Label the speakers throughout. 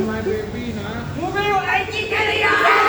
Speaker 1: my baby na. Move your IT, Kelly!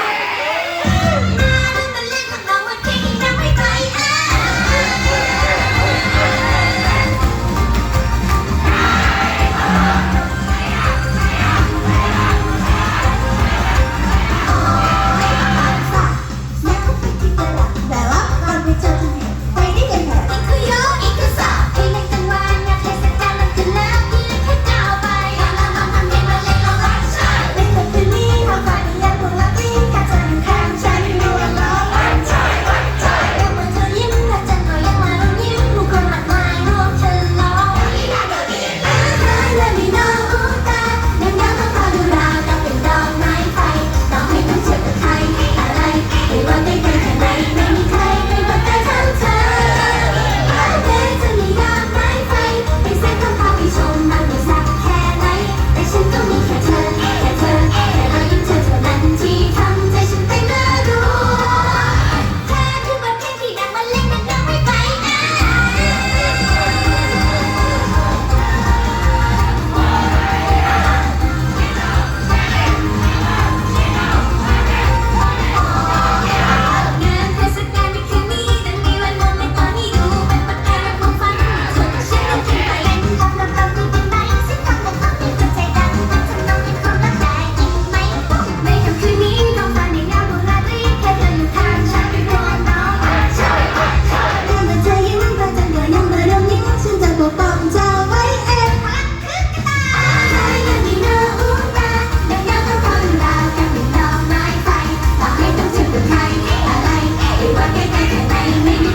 Speaker 2: Thank you.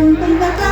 Speaker 3: Bum, bum, bum, bum.